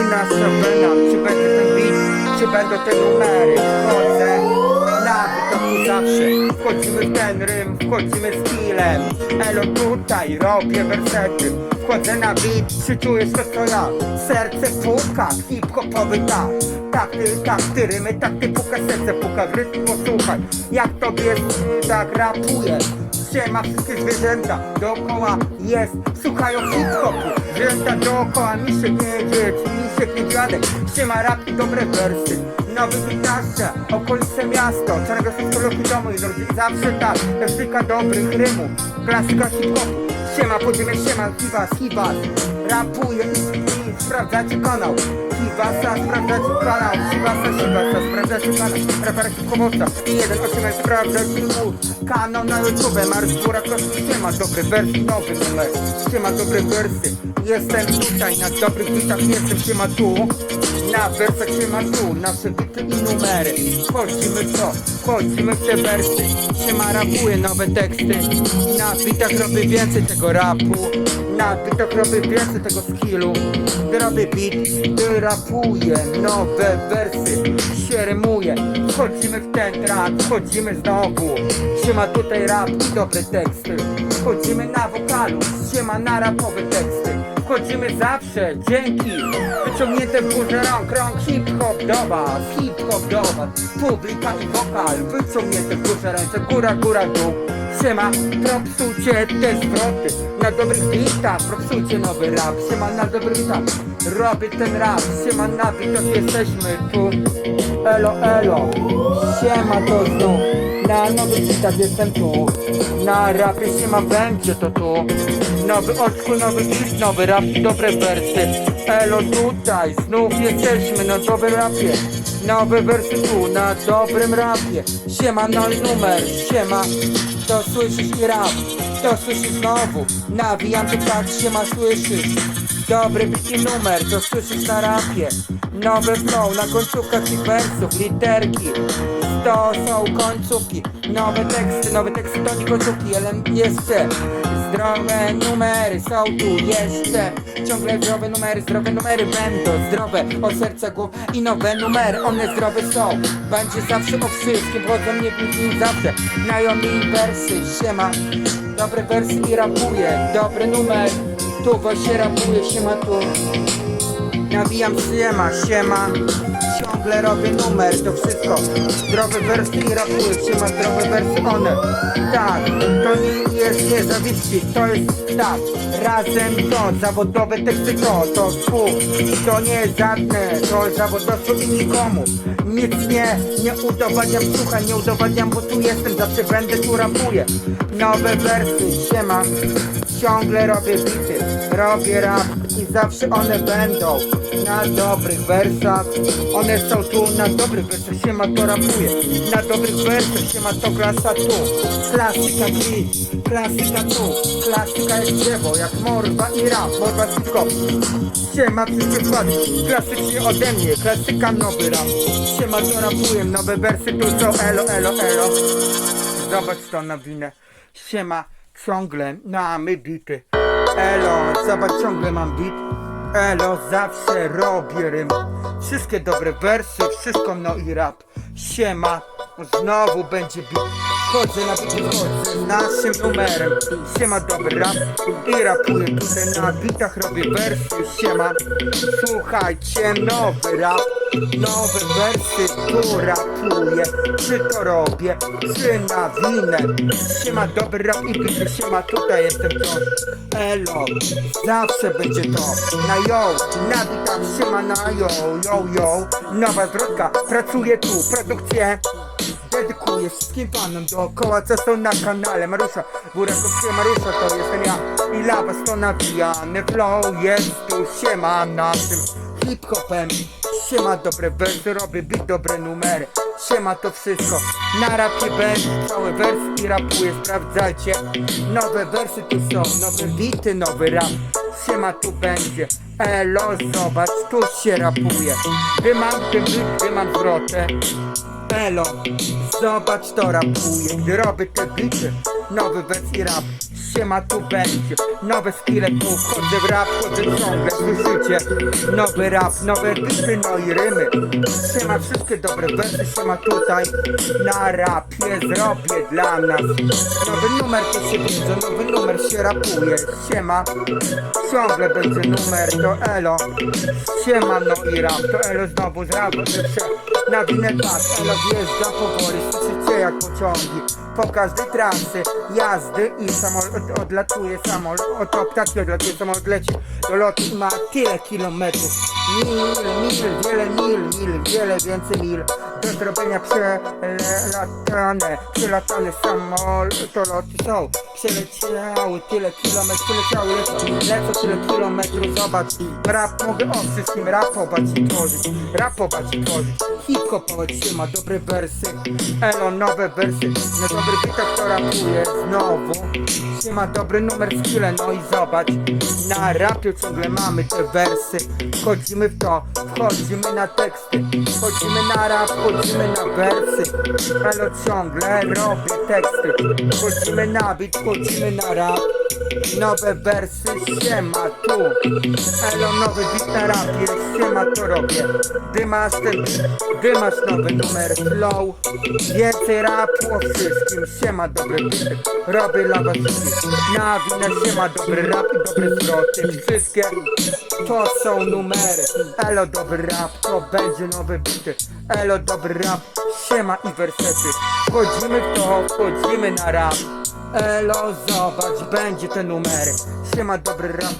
i nasza wena Czy będzie ten beat, czy będą te numery? Wchodzę na wytoku zawsze Wchodzimy w ten rym, wchodzimy z killem Elo tutaj, robię wersety. Wchodzę na beat, czy czujesz to co ja? Serce puka, hip-hopowy tak. Tak ty, tak ty, rymy, tak ty puka, serce puka, w rytm. Posłuchaj Jak tobie tak rapuje Siema wszystkie zwierzęta dookoła jest. Słuchają hip-hopu. Zwierzęta dookoła, misiek nie dzieje Misiek nie dziadek Siema rap i dobre wersy. Nowy gitarze, okolice miasto. Czarnego wszystko loki domu i drodzy Zawsze tak, klasyka dobrych rymów Klasyka hip-hopu. Siema, podziemie, siema, Hiwas, Hiwas Rapuje i, i sprawdzacie kanał Hiwasa, sprawdzacie kanał Hiwasa, Hiwasa, sprawdzacie kanał Rapera hip-hopowca I jeden oczymek sprawdzacie mój kanał na YouTube Marsz Góra Kosmos, siema, dobry wers, nowy numer. Siema, dobre wersy Jestem tutaj, na dobrych bitach jestem Siema tu, na wersach siema tu Nasze bity i numery. Wchodzimy w to, wchodzimy w te wersy. Siema, rapuję nowe teksty. Na bitach robię więcej tego rapu. Na bitach robię więcej tego skillu. Gdy robię beat, gdy rapuję nowe wersy. Się rymuję, wchodzimy w ten track Wchodzimy znowu. Siema tutaj rap i dobre teksty Wchodzimy na wokalu Siema na rapowe teksty. Wchodzimy zawsze, dzięki Wyciągnięte w górze rąk, rąk hip-hop do was Hip-hop do was. Publika i wokal Wyciągnięte w górze ręce, góra, góra, dół. Siema, propsujcie te zwroty Na dobrych bitach, propsujcie nowy rap Siema na dobrych bitach Robię ten rap, siema na bitach jesteśmy tu. Elo, elo Siema to znów Na nowych bitach jestem tu. Na rapie siema będzie to tu. Nowy oldschool, nowy beat, nowy rap dobre wersy. Elo tutaj, znów jesteśmy na dobrym rapie. Nowe wersy tu, na dobrym rapie. Siema, no i numer, siema. To słyszysz i rap, to słyszysz znowu. Nawijam to tak, siema, słyszysz Dobry i numer, to słyszysz na rapie. Nowe flow na końcówkach tych wersów, literki To są końcówki. Nowe teksty, nowe teksty to nie końcówki. Ale jeszcze. Zdrowe numery są tu jeszcze. Ciągle zdrowe numery, zdrowe numery będą Zdrowe. O serca, głów i nowe numery One zdrowe są, będzie zawsze o wszystkim Chodzą mnie bliźni zawsze. Znajomi wersy, siema. Dobre wersy i rapuję, dobry numer. Tu właśnie rapuję, siema tu. Nawijam siema, siema Ciągle robię numer, to wszystko. Zdrowe wersy i rapuję, siema zdrowe wersy one. Tak, to nie jest niezawiści, to jest tak. Razem to, zawodowe teksty to, to spół To nie jest żadne, to zawodowstwo i nikomu. Nic nie, nie udowadniam, słuchaj, nie udowadniam, bo tu jestem Zawsze będę tu rapuję. Nowe wersy, siema. Ciągle robię bity, robię rap i zawsze one będą na dobrych wersach. One są tu na dobrych wersach, się ma to rapuje. Na dobrych wersach się ma to klasa tu. Klasyka beat, klasyka tu. Klasyka jest drzewo, jak morwa i rap, morwa tylko. Się ma wszystkie składy, klasycznie ode mnie, klasyka nowy rap. Się ma to rapuje, nowe wersy tu są elo, elo, elo. Zobacz to na winę. Siema, ciągle mamy bity. Elo, zobacz, ciągle mam bit. Elo, zawsze robię rym. Wszystkie dobre wersy, wszystko no i rap. Siema, znowu będzie bit. Wchodzę na bit, wchodzę naszym numerem. Siema, dobry rap i rapuję tutaj na bitach, robię wersy. Siema, słuchajcie, nowy rap. Nowe wersy tu rapuję Czy to robię, czy na winę. Siema dobry rap i bity Siema tutaj jestem wciąż Elo, zawsze będzie to. Na yo, na bitach Siema na yo, yo, yo. Nowa zwrotka, pracuję tu Produkcję. Dedykuję wszystkim panom dookoła, co są na kanale. Marusza, Burakowskiego Marusza to jestem ja. I lawa to nawijany flow. Jest tu siema naszym hip-hopem Siema dobre wersy, robię bit dobre numery. Siema to wszystko, na rapie będzie Całe wersy i rapuję, sprawdzajcie. Nowe wersy tu są, nowe bity, nowy rap. Siema tu będzie, elo zobacz, tu się rapuje. Gdy mam ten bit, mam zwrotę. Elo, zobacz to rapuję Gdy robię te bity, nowy wers i rap siema tu będzie Nowe skille tu, wchodzę w rap, wchodzę ciągle, słyszycie? Nowy rap, nowe bity, no i rymy. Siema wszystkie dobre wersy, siema tutaj. Na rapie zrobię dla nas. Nowy numer to się widzę, nowy numer się rapuje. Siema, ciągle będzie numer, to elo. Siema, no i rap, to elo znowu z rapem Na winę tak, elo wjeżdża powoli Słyszycie jak pociągi po każdej trasy jazdy i samolot odlatuje samolot, oto ptaki odlatuje, samolot leci do lotu ma tyle kilometrów. Mil, mil, wiele mil, mil, wiele więcej mil do zrobienia przelatane, przelatane samoloty są przeleciały tyle kilometrów, przeleciały, lecą, lecą tyle kilometrów, zobacz rap, mogę o wszystkim rapować i tworzyć, rapować i tworzyć hip-hopować się ma dobre wersy. Elo, nowe wersy. Na dobry bitach to rapuje? Znowu się ma dobry numer skille No i zobacz. Na rapie ciągle mamy te wersy. Wchodzimy w to, wchodzimy na teksty. Wchodzimy na rap, wchodzimy na wersy. Elo ciągle robię teksty. Wchodzimy na beat, wchodzimy na rap. Nowe wersy, siema tu. Elo, nowy beat na rapie, siema to robię. Dymasz ten dymasz nowy numer flow. Więcej rapu o wszystkim, siema dobre bity Robię dla was Na winę siema dobry rap i dobre zwroty. Wszystkie to są numery. Elo dobry rap, to będzie nowe bity Elo dobry rap, siema i wersety. Wchodzimy w to, wchodzimy na rap. Elo, zobacz, będzie te numery. Siema dobry rap,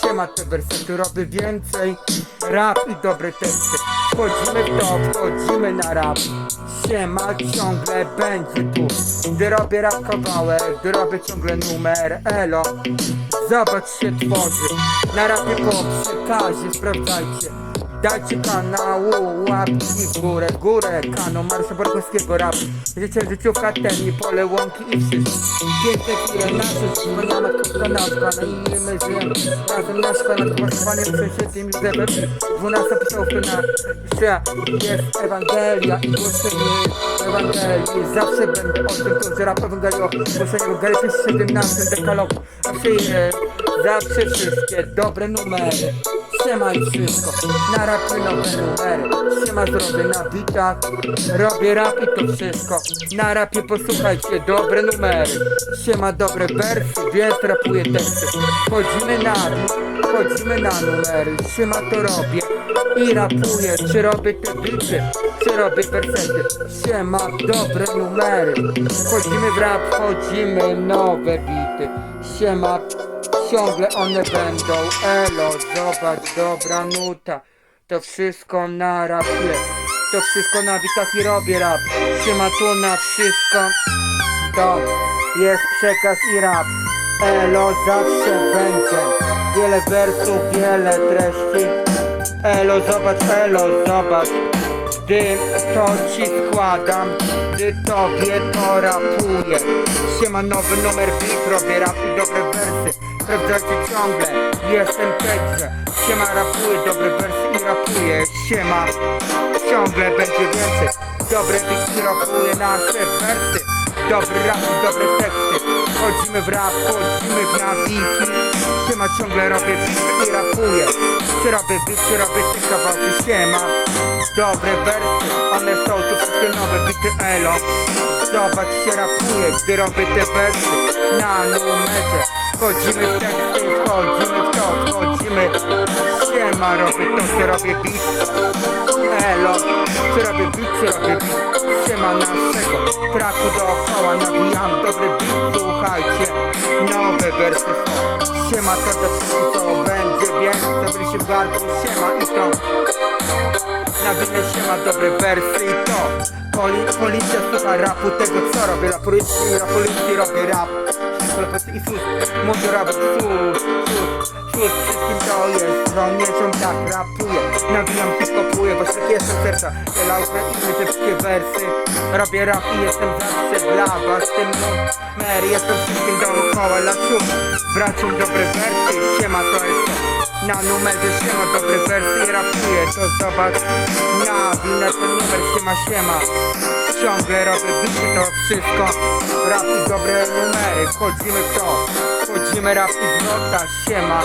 siema te wersety. Robię więcej rap i dobre teksty Wchodzimy w to, wchodzimy na rap. Siema ciągle będzie tu. Gdy robię rap kawałek, gdy robię ciągle numer Elo, zobacz się tworzy. Na rapie po przekazie, sprawdzajcie Dajcie kanału łapki w górę, w górę Kanał Marsza Borkowskiego rap. Życie, życiówka, ten i pole, łąki i wszyscy Piękne chwile nasze, krótka nazwa. Na imię my żyjemy razem na szkole Głosowanie przed tym Józefem Dwunasta pisałka na że jest Ewangelia i głoszenie Ewangelii. Zawsze będę o tym, że rap Ewangelii o głoszeniu Ewangelii w 17 dekalogu. Zawsze jest, zawsze wszystkie dobre numery. I wszystko, na rapy nowe numery. Siema zrobię na bitach, robię rap i to wszystko. Na rapie posłuchajcie, dobre numery. Siema dobre wersy, więc rapuję teksty. Wchodzimy na bit, wchodzimy na numery. Siema to robię i rapuję. Czy robię te bity, czy robię wersety Siema dobre numery. Wchodzimy w rap, wchodzimy nowe bity. Siema Ciągle one będą, elo, zobacz, dobra nuta. To wszystko na rapie. To wszystko na bitach i robię rap. Siema tu na wszystko. To jest przekaz i rap. Elo zawsze będzie. Wiele wersów, wiele treści. Elo, zobacz, elo, zobacz. Gdy to ci składam, gdy tobie to rapuję. Siema nowy numer beat, robię rap i dobre wersy Sprawdzajcie ciągle, jestem także Siema rapuję, dobre wersy i rapuję. Siema, ciągle będzie więcej. Dobre beaty rapuję nasze wersy. Dobry rap i dobre teksty. Wchodzimy w rap, wchodzimy w nawiki Siema ciągle robię beat i rapuję. Czy robię czy robię te kawałki? Siema. Dobre wersy, one są tu wszystkie nowe bity elo. Zobacz się rapuje, gdy robię te wersy. Na numerze Wchodzimy w teksty, wchodzimy w to, wchodzimy. Siema robię to, czy robię beat. Elo, czy robię beat, czy robię beat. Siema naszego traku dookoła Nawijam dobry beat, słuchajcie Nowe wersy są. Siema to to wszystko co będzie Więc dobry się bardzo, siema i to. Na winę się ma dobre wersy i to Poli, Policja słucha rapu. Tego co robię na policji robię rap. Klepec i sus, może rap sus, sus, sus. Wszystkim to jest, żołnierzom tak rapuję Nawijam, hip-hopuję, bo szybkie jestem serca. Te laupy i wszystkie wersy. Robię rap i jestem zawsze dla was. Tym numer, jestem wszystkim dookoła. Lasu, braciom dobre wersy. Siema to jest na numerze siema dobre wersy i rapuję To zobacz. Na winę ten numer siema siema. Ciągle robię bity to wszystko Rap i dobre numery. Wchodzimy w to Wchodzimy rap i zwrota, siema.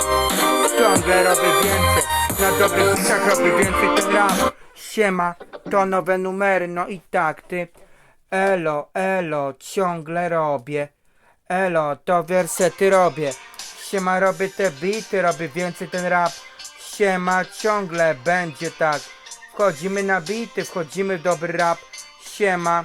Ciągle robię więcej Na dobrych bitach robię więcej ten rap. Siema, to nowe numery, no i tak ty. Elo, elo, ciągle robię. Elo, to wersety robię Siema, robię te bity, robię więcej ten rap. Siema, ciągle będzie tak. Wchodzimy na bity, wchodzimy w dobry rap. Siema,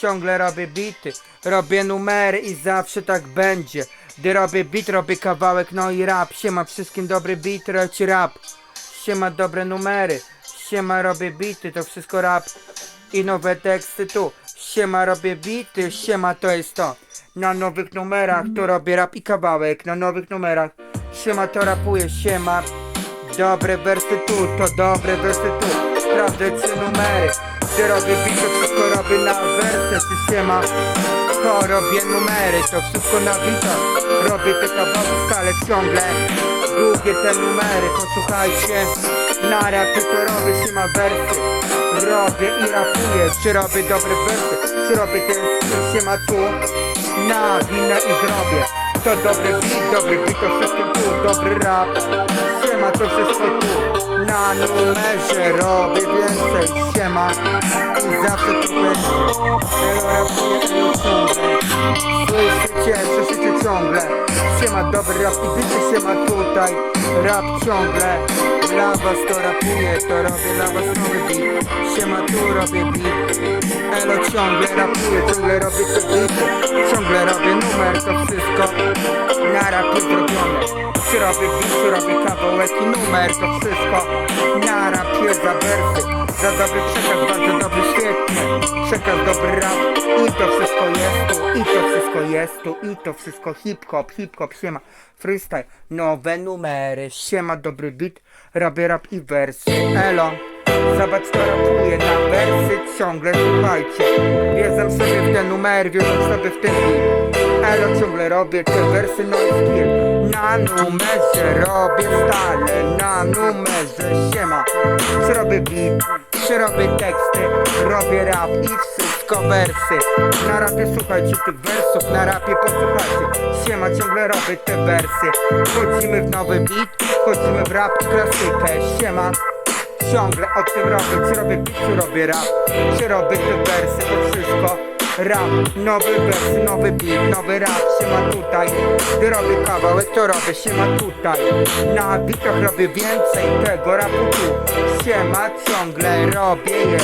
ciągle robię bity. Robię numery i zawsze tak będzie. Gdy robię bit, robię kawałek, no i rap. Siema, wszystkim dobry bit, robię rap. Siema, dobre numery. Siema, robię bity, to wszystko rap. I nowe teksty tu. Siema, robię bity, siema, to jest to Na nowych numerach to robię rap i kawałek Na nowych numerach. Siema, to rapuję, siema. Dobre wersy tu, to dobre wersy tu. Sprawdzę trzy numery Gdy robię bit, to wszystko robię na wersy. Ty siema To robię numery, to wszystko na bitach Robię te kawałki stale ciągle. Długie te numery, posłuchajcie Na rapie to robię siema wersy. Robię i rapuję, czy robię dobre wersy? Czy robię ten styl siema tu? Na winę i zrobię To dobry beat, dobry beat, to wszystko tu Dobry rap. Siema, to wszystko tu Na numerze robię więcej Siema. I zawsze tu będzie Elo rapuję, ciągle Słyszycie, ciągle. Siema, dobry rap i wiecie, siema tutaj Rap ciągle. Dla was to rapuję, to robię dla was nowy beat. Siema, tu robię beat. Elo ciągle rapuję, ciągle robię te beaty Ciągle robię numer, to wszystko Na rapie zrobione. Czy robię beat, czy robię kawałek i numer To wszystko na rapie za wersy Za dobry przekaz, bardzo dobry, świetnie Przekaz, dobry rap I to wszystko jest tu, i to wszystko jest tu I to wszystko hip-hop, hip-hop, siema Freestyle, nowe numery Siema, dobry beat, robię rap i wersy. Elo Zobacz to rapuję na wersy ciągle słuchajcie. Wiedzam sobie w ten numer, wiedzam sobie w ten beat Elo ciągle robię te wersy no skill Na numerze robię stale Na numerze siema. Czy robię beat, czy robię teksty Robię rap i wszystko wersy. Na rapie słuchajcie tych wersów Na rapie posłuchajcie. Siema ciągle robię te wersy. Wchodzimy w nowy beat Wchodzimy w rap i klasykę. Siema Ciągle o tym robię, czy robię beat, czy robię rap. Czy robię te wersy, to wszystko Rap, nowy wersy, nowy beat, nowy rap Siema tutaj, gdy robię kawałek, to robię Siema tutaj, na bitach robię więcej tego rapu tu. Siema ciągle robię je.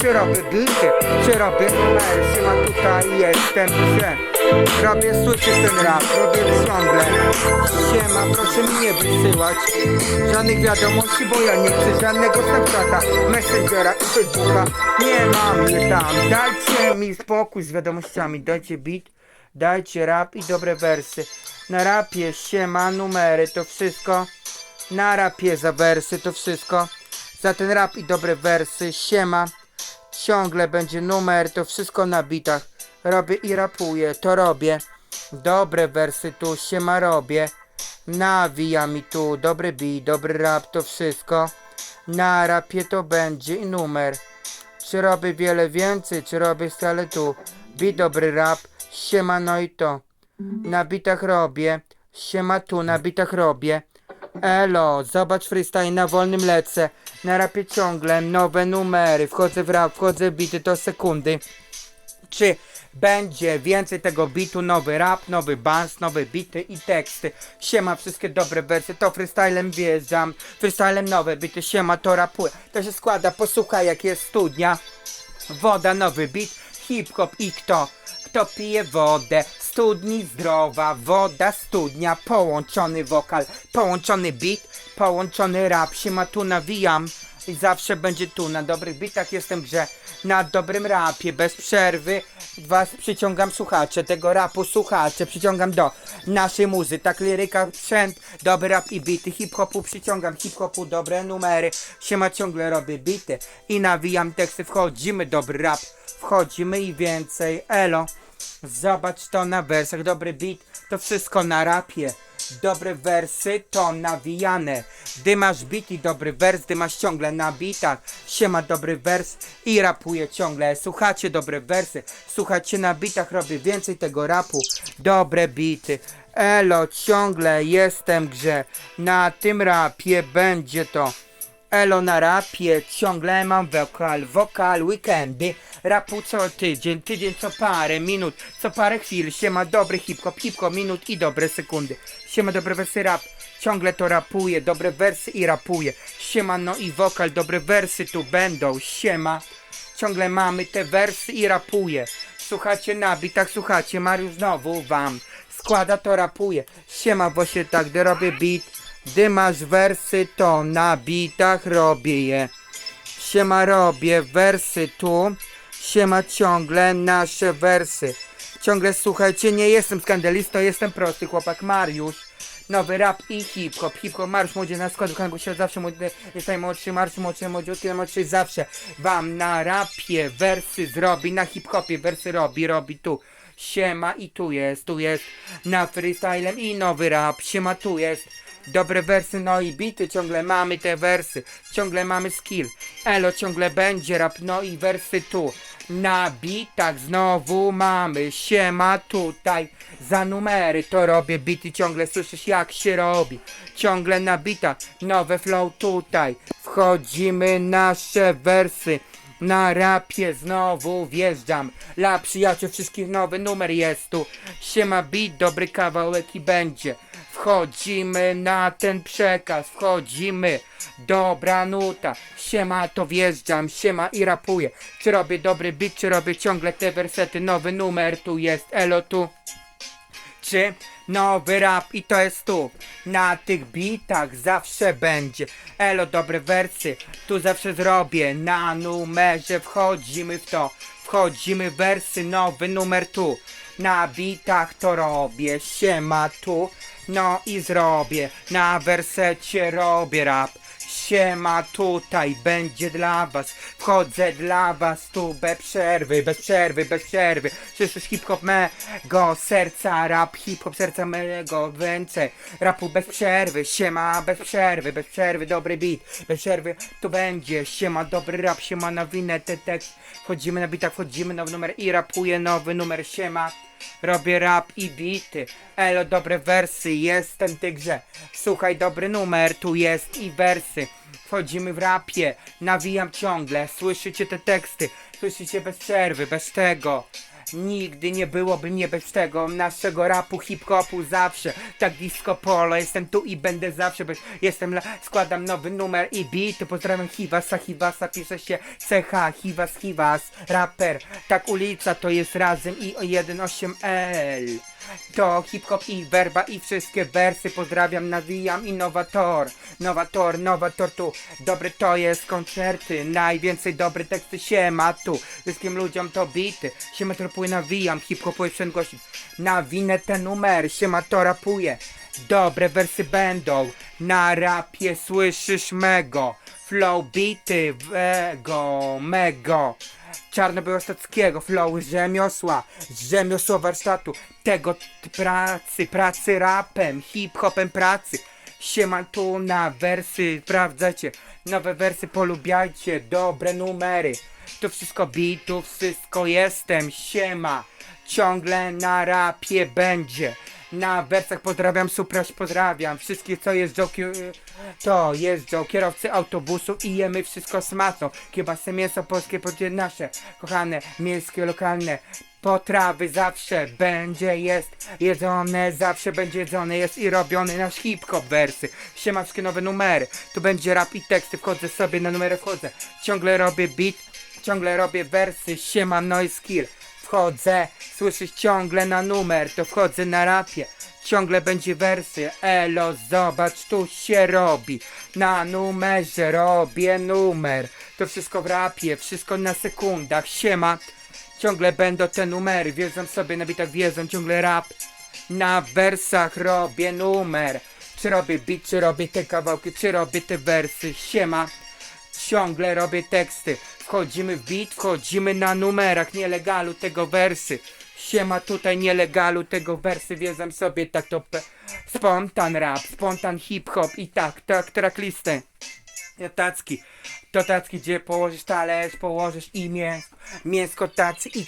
Czy robię bity, czy robię numery Siema tutaj. Jestem, że Robię, słyszysz ten rap, robię ciągle Siema, proszę mi nie wysyłać Żadnych wiadomości, bo ja nie chcę żadnego Snapchata. Messengera i Facebooka Nie mam mnie tam. Dajcie mi spokój z wiadomościami Dajcie beat, dajcie rap i dobre wersy. Na rapie siema, numery, to wszystko. Na rapie za wersy, to wszystko. Za ten rap i dobre wersy, siema. Ciągle będzie numer, to wszystko na bitach Robię i rapuję, to robię. Dobre wersy tu, siema robię. Nawija mi tu, dobry beat, dobry rap, to wszystko. Na rapie to będzie i numer. Czy robię wiele więcej, czy robię stale tu. Beat, dobry rap, siema no i to. Na bitach robię Siema tu, na bitach robię. Elo, zobacz freestyle, na wolnym lecę. Na rapie ciągle, nowe numery. Wchodzę w rap, wchodzę w bity, to sekundy. Czy będzie więcej tego bitu, nowy rap, nowy bans, nowe bity i teksty. Siema, wszystkie dobre wersy, to freestylem wjeżdżam, freestylem nowe bity, siema, to rapuję. To się składa, posłuchaj jak jest studnia. Woda, nowy beat, hip-hop i kto? Kto pije wodę? Studni zdrowa, woda, studnia, połączony wokal, połączony beat, połączony rap, siema tu nawijam. I zawsze będzie tu, na dobrych bitach jestem grze, na dobrym rapie, bez przerwy. Was przyciągam słuchacze, tego rapu słuchacze Przyciągam do naszej muzy, tak liryka, sprzęt Dobry rap i bity, hip-hopu przyciągam Hip-hopu, dobre numery. Siema ciągle robię bity I nawijam teksty, wchodzimy, dobry rap Wchodzimy i więcej, elo Zobacz to na wersach, dobry beat To wszystko na rapie Dobre wersy to nawijane Gdy masz beat i dobry wers Gdy masz ciągle na bitach Siema dobry wers i rapuję ciągle Słuchacie dobre wersy Słuchacie na bitach Robię więcej tego rapu Dobre bity Elo, ciągle jestem grze. Na tym rapie będzie to. Elo na rapie, ciągle mam wokal, wokal, weekendy. Rapu co tydzień, tydzień co parę minut, co parę chwil. Siema dobry hip-hop, hip-hop minut i dobre sekundy. Siema dobre wersy rap, ciągle to rapuję, dobre wersy i rapuję. Siema no i wokal, dobre wersy tu będą. Siema, ciągle mamy te wersy i rapuję. Słuchacie na bitach, słuchacie, Mariusz znowu wam składa to rapuje. Siema właśnie tak, gdy robię beat, gdy masz wersy to na bitach robię je. Siema robię wersy tu, siema ciągle nasze wersy. Ciągle słuchajcie, nie jestem skandalistą, jestem prosty chłopak Mariusz. Nowy rap i hip-hop, hip-hop, Mariusz młodzie na składu, bo się zawsze młody, jest najmłodszy, Mariusz młodszy, młodziutki, najmłodszy zawsze. Wam na rapie wersy zrobi, na hip-hopie wersy robi, robi tu. Siema i tu jest, tu jest na freestylem i nowy rap, siema tu jest. Dobre wersy, no i bity, ciągle mamy te wersy, ciągle mamy skill. Elo ciągle będzie rap, no i wersy tu. Na bitach znowu mamy, siema tutaj. Za numery to robię, bity ciągle słyszysz jak się robi. Ciągle na nowe flow tutaj. Wchodzimy nasze wersy. Na rapie znowu wjeżdżam Dla przyjaciół wszystkich nowy numer jest tu Siema beat, dobry kawałek i będzie Wchodzimy na ten przekaz Wchodzimy. Dobra nuta. Siema to wjeżdżam. Siema i rapuję. Czy robię dobry beat, czy robię ciągle te wersety? Nowy numer tu jest. Elo tu. Czy nowy rap? I to jest tu. Na tych bitach zawsze będzie. Elo dobre wersy. Tu zawsze zrobię. Na numerze wchodzimy w to. Wchodzimy w wersy. Nowy numer tu. Na bitach to robię. Siema tu No i zrobię Na wersecie robię rap. Siema tutaj będzie dla was Wchodzę dla was tu bez przerwy Bez przerwy, bez przerwy. Słyszysz hip-hop mego Serca rap, hip-hop serca mego Więcej. Rapu bez przerwy Siema bez przerwy, bez przerwy Dobry beat, bez przerwy tu będzie. Siema dobry rap, siema na winę Te. Tekst, wchodzimy na bitach Wchodzimy nowy numer i rapuję nowy numer Siema Robię rap i bity Elo dobre wersy, jestem grze Słuchaj dobry numer, tu jest i wersy. Wchodzimy w rapie, nawijam ciągle. Słyszycie te teksty, słyszycie bez przerwy, bez tego Nigdy nie byłoby mnie bez tego Naszego rapu, hip-hopu zawsze Tak disco polo, jestem tu i będę zawsze bez... Jestem, la... składam nowy numer i beat. Pozdrawiam Hiwasa, Hiwasa pisze się CH, Hiwas, Hiwas Raper, tak ulica to jest razem i o 1.8L to hip-hop i werba i wszystkie wersy Pozdrawiam, nawijam innowator Nowator, nowator tu Dobry to jest koncerty Najwięcej dobre teksty siema tu. Wszystkim ludziom to bity Siema to rapuję, nawijam Hip-hopuję wszędzie gości Nawinę ten numer Siema to rapuję Dobre wersy będą Na rapie słyszysz mego. Flow bity Wego Mego Czarnobyłostockiego flow rzemiosła, z rzemiosła warsztatu, tego pracy, pracy rapem, hip-hopem pracy. Siema tu na wersy, sprawdzajcie, nowe wersy polubiajcie, dobre numery. Tu wszystko beat, tu wszystko jestem, siema. Ciągle na rapie będzie. Na wersach pozdrawiam, supraś pozdrawiam Wszystkich co jeżdżą, ki- to jeżdżą kierowcy autobusu i jemy wszystko smaczną Kiełbasy, mięso polskie, podzie nasze Kochane, miejskie, lokalne Potrawy zawsze będzie, jest jedzone, zawsze będzie jedzone, jest i robiony nasz hip-hop wersy. Siema wszystkie nowe numery, tu będzie rap i teksty, wchodzę sobie na numery, wchodzę. Ciągle robię beat, ciągle robię wersy, siema noise skill. Wchodzę, słyszysz ciągle na numer, to wchodzę na rapie. Ciągle będzie wersy, elo zobacz tu się robi. Na numerze robię numer. To wszystko w rapie, wszystko na sekundach, siema Ciągle będą te numery, wjeżdżam sobie na bitach, wjeżdżam ciągle rap. Na wersach robię numer. Czy robię beat, czy robię te kawałki, czy robię te wersy, siema Ciągle robię teksty. Wchodzimy w beat, wchodzimy na numerach nielegalu tego wersy. Siema tutaj nielegalu tego wersy, wiedzam sobie tak to pe- spontan rap, spontan hip hop i tak, tak tracklistę. Ja tacki, to tacki, gdzie położysz talerz, położysz imię, Mięsko tacy i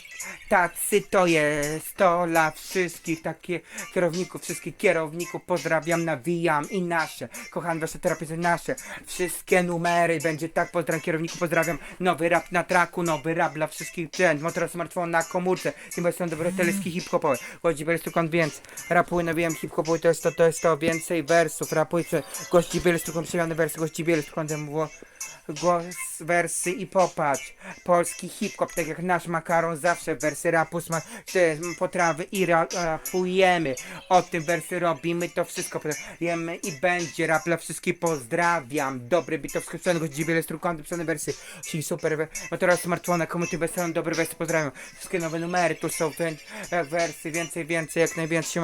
tacy to jest. To dla wszystkich takie kierowników, wszystkich kierowników. Pozdrawiam, nawijam i nasze, kochane wasze terapie nasze, wszystkie numery, będzie tak, pozdrawiam kierowników, pozdrawiam, nowy rap na traku, nowy rap dla wszystkich trend, motor smartfon na komórce, tym są dobre teleski hip-hopowe, gości Bielstrukon więc, rapuj, nawijam hip-hopuj, to jest to, to jest to, więcej wersów, rapuj, co- gości Bielstrukon, przyjemne wersy, gości temu było głos, wersy i popatrz. Polski hip-hop, tak jak nasz makaron, zawsze wersy rapu, sma- te potrawy i ra rapujemy. O tym wersy robimy, to wszystko jemy i będzie rap dla wszystkich. Pozdrawiam. Dobry bitowski sprzęt, gości wiele strukądy, pisane wersy. Czyli super, no teraz smartfona, komu ty weselą, dobry wersy, pozdrawiam. Wszystkie nowe numery, tu są wersy, więcej, więcej, jak najwięcej.